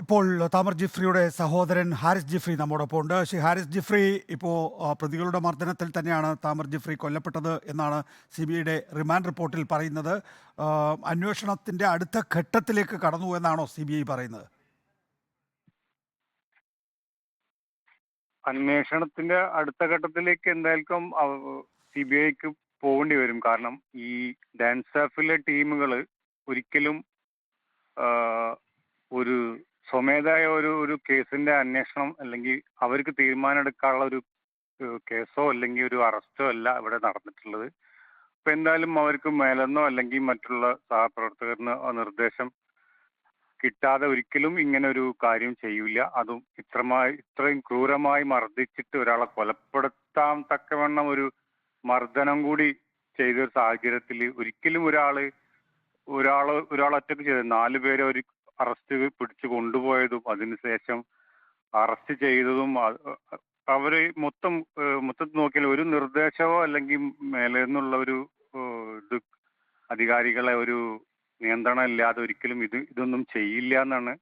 ഇപ്പോൾ താമർ ജിഫ്രിയുടെ സഹോദരൻ ഹാരിസ് ജിഫ്രി നമ്മോടൊപ്പം ഉണ്ട് ശ്രീ ഹാരിസ് ജിഫ്രി ഇപ്പോൾ പ്രതികളുടെ മർദ്ദനത്തിൽ തന്നെയാണ് താമർ ജിഫ്രി കൊല്ലപ്പെട്ടത് എന്നാണ് സി ബി ഐയുടെ റിമാൻഡ് റിപ്പോർട്ടിൽ പറയുന്നത്. അന്വേഷണത്തിന്റെ അടുത്ത ഘട്ടത്തിലേക്ക് കടന്നു എന്നാണോ സി ബി ഐ പറയുന്നത്? അന്വേഷണത്തിന്റെ അടുത്ത ഘട്ടത്തിലേക്ക് എന്തായാലും സി ബി ഐക്ക് പോകേണ്ടി വരും. കാരണം ഈ ഡാൻസ് സ്റ്റാഫിലെ ടീമുകൾ ഒരിക്കലും ഒരു സ്വമേധായ ഒരു ഒരു കേസിന്റെ അന്വേഷണം അല്ലെങ്കിൽ അവർക്ക് തീരുമാനമെടുക്കാനുള്ള ഒരു കേസോ അല്ലെങ്കിൽ ഒരു അറസ്റ്റോ അല്ല ഇവിടെ നടന്നിട്ടുള്ളത്. അപ്പൊ എന്തായാലും അവർക്ക് മേലെന്നോ അല്ലെങ്കിൽ മറ്റുള്ള സഹപ്രവർത്തകരിനോ നിർദ്ദേശം കിട്ടാതെ ഒരിക്കലും ഇങ്ങനെ ഒരു കാര്യം ചെയ്യൂല. അതും ഇത്രമായി ഇത്രയും ക്രൂരമായി മർദ്ദിച്ചിട്ട് ഒരാളെ കൊലപ്പെടുത്താൻ തക്കവണ്ണം ഒരു മർദ്ദനം കൂടി ചെയ്ത സാഹചര്യത്തിൽ ഒരിക്കലും ഒരാൾ ഒരാൾ ഒരാൾ ഒറ്റയ്ക്ക് ചെയ്ത് നാല് പേരെ ഒരു അറസ്റ്റ് പിടിച്ചു കൊണ്ടുപോയതും അതിനുശേഷം അറസ്റ്റ് ചെയ്തതും അവർ മൊത്തം മൊത്തത്തിൽ നോക്കിയാൽ ഒരു നിർദ്ദേശമോ അല്ലെങ്കിൽ മേലെ നിന്നുള്ള ഒരു ഇത് അധികാരികളെ ഒരു നിയന്ത്രണം ഇല്ലാതെ ഒരിക്കലും ഇത് ഇതൊന്നും ചെയ്യില്ല എന്നാണ്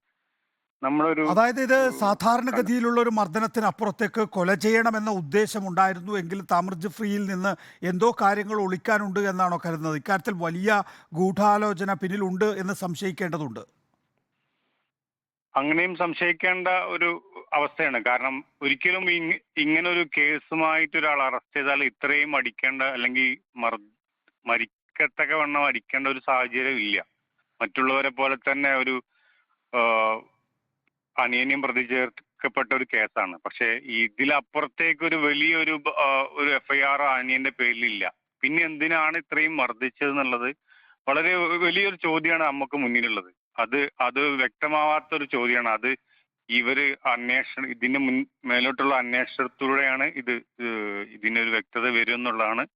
നമ്മളൊരു അതായത് ഇത് സാധാരണഗതിയിലുള്ള ഒരു മർദ്ദനത്തിന് അപ്പുറത്തേക്ക് കൊല ചെയ്യണമെന്ന ഉദ്ദേശം ഉണ്ടായിരുന്നു എങ്കിൽ താമർ ജിഫ്രിയിൽ നിന്ന് എന്തോ കാര്യങ്ങൾ ഒളിക്കാനുണ്ട് എന്നാണോ കരുതുന്നത്? ഇക്കാര്യത്തിൽ വലിയ ഗൂഢാലോചന പിന്നിലുണ്ട് എന്ന് സംശയിക്കേണ്ടതുണ്ട്. അങ്ങനെയും സംശയിക്കേണ്ട ഒരു അവസ്ഥയാണ്. കാരണം ഒരിക്കലും ഇങ് ഇങ്ങനെ ഒരു കേസുമായിട്ട് ഒരാൾ അറസ്റ്റ് ചെയ്താൽ ഇത്രയും അടിക്കേണ്ട അല്ലെങ്കിൽ മരിക്കത്തക്ക വണ്ണം അടിക്കേണ്ട ഒരു സാഹചര്യം ഇല്ല. മറ്റുള്ളവരെ പോലെ തന്നെ ഒരു ആ, അനിയനെയും പ്രതി ചേർക്കപ്പെട്ട ഒരു കേസാണ്. പക്ഷെ ഇതിലപ്പുറത്തേക്ക് ഒരു വലിയൊരു ഒരു എഫ്ഐആർ അനിയന്റെ പേരിലില്ല. പിന്നെ എന്തിനാണ് ഇത്രയും മർദ്ദിച്ചത് എന്നുള്ളത് വളരെ വലിയൊരു ചോദ്യമാണ് നമുക്ക് മുന്നിലുള്ളത്. അത് അത് വ്യക്തമാവാത്ത ഒരു ചോദ്യമാണ് അത് ഇവർ അന്വേഷണം ഇതിന് മുൻ മേലോട്ടുള്ള അന്വേഷണത്തിലൂടെയാണ് ഇത് ഇതിനൊരു വ്യക്തത വരും എന്നുള്ളതാണ്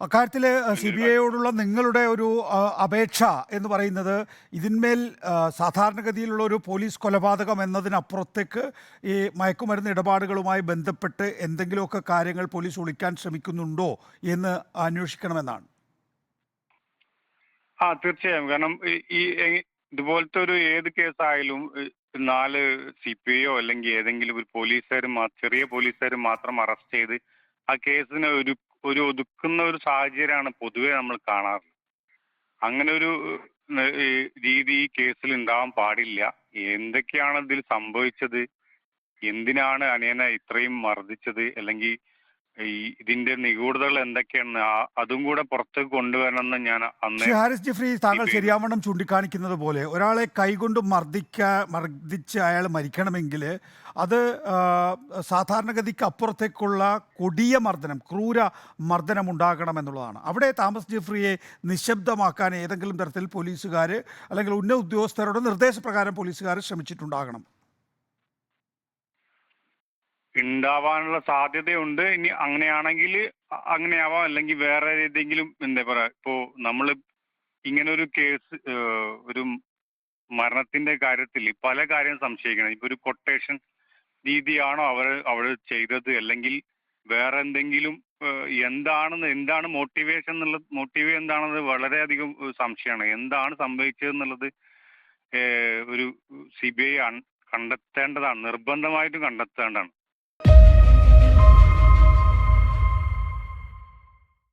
അക്കാര്യത്തിൽ സി ബി ഐയോടുള്ള നിങ്ങളുടെ ഒരു അപേക്ഷ എന്ന് പറയുന്നത് ഇതിന്മേൽ സാധാരണഗതിയിലുള്ള ഒരു പോലീസ് കൊലപാതകം എന്നതിനപ്പുറത്തേക്ക് ഈ മയക്കുമരുന്ന് ഇടപാടുകളുമായി ബന്ധപ്പെട്ട് എന്തെങ്കിലുമൊക്കെ കാര്യങ്ങൾ പോലീസ് ഒളിക്കാൻ ശ്രമിക്കുന്നുണ്ടോ എന്ന് അന്വേഷിക്കണമെന്നാണ്. ആ തീർച്ചയായും. കാരണം ഈ- ഇതുപോലത്തെ ഒരു ഏത് കേസായാലും നാല് സി പി ഐയോ അല്ലെങ്കിൽ ഏതെങ്കിലും ഒരു പോലീസുകാർ ചെറിയ പോലീസുകാർ മാത്രം അറസ്റ്റ് ചെയ്ത് ആ കേസിനെ ഒരു ഒരു ഒതുക്കുന്ന ഒരു സാഹചര്യമാണ് പൊതുവെ നമ്മൾ കാണാറ് അങ്ങനെ ഒരു രീതി ഈ കേസിൽ ഉണ്ടാവാൻ പാടില്ല. എന്തൊക്കെയാണ് ഇതിൽ സംഭവിച്ചത്? എന്തിനാണ് അനിയനെ ഇത്രയും മർദ്ദിച്ചത്? അല്ലെങ്കിൽ ഈ ഇതിന്റെ നിഗൂഢതകൾ എന്തൊക്കെയാണ്? അതും കൂടെ പുറത്തേക്ക് കൊണ്ടുവരണമെന്ന് ഞാൻ അന്ന് ഹാരിസ് ജിഫ്രി താങ്കൾ ശരിയാവണ്ണം ചൂണ്ടിക്കാണിക്കുന്നത് പോലെ ഒരാളെ കൈകൊണ്ട് മർദ്ദിക്കാ മർദ്ദിച്ച് അയാൾ മരിക്കണമെങ്കിൽ അത് സാധാരണഗതിക്ക് അപ്പുറത്തേക്കുള്ള കൊടിയ മർദ്ദനം ക്രൂര മർദ്ദനം ഉണ്ടാകണം എന്നുള്ളതാണ്. അവിടെ താമസ് ജിഫ്രിയെ നിശബ്ദമാക്കാൻ ഏതെങ്കിലും തരത്തിൽ പോലീസുകാർ അല്ലെങ്കിൽ ഉന്നത ഉദ്യോഗസ്ഥരുടെ നിർദ്ദേശപ്രകാരം പോലീസുകാർ ശ്രമിച്ചിട്ടുണ്ടാകണം. ഉണ്ടാവാനുള്ള സാധ്യതയുണ്ട്. ഇനി അങ്ങനെയാണെങ്കിൽ അങ്ങനെയാവാം. അല്ലെങ്കിൽ വേറെ ഏതെങ്കിലും എന്താ പറയാ ഇപ്പോ നമ്മൾ ഇങ്ങനെ ഒരു കേസ് ഒരു മരണത്തിന്റെ കാര്യത്തിൽ പല കാര്യം സംശയിക്കണം. ഇപ്പൊ ഒരു കൊട്ടേഷൻ രീതിയാണോ അവർ അവർ ചെയ്തത്? അല്ലെങ്കിൽ വേറെ എന്തെങ്കിലും എന്താണെന്ന് എന്താണ് മോട്ടിവേഷൻ എന്നുള്ളത് മോട്ടീവ് എന്താണെന്ന് വളരെയധികം സംശയമാണ്. എന്താണ് സംഭവിച്ചത് എന്നുള്ളത് ഒരു സി ബി ഐ കണ്ടെത്തേണ്ടതാണ്. നിർബന്ധമായിട്ടും കണ്ടെത്തേണ്ടതാണ്.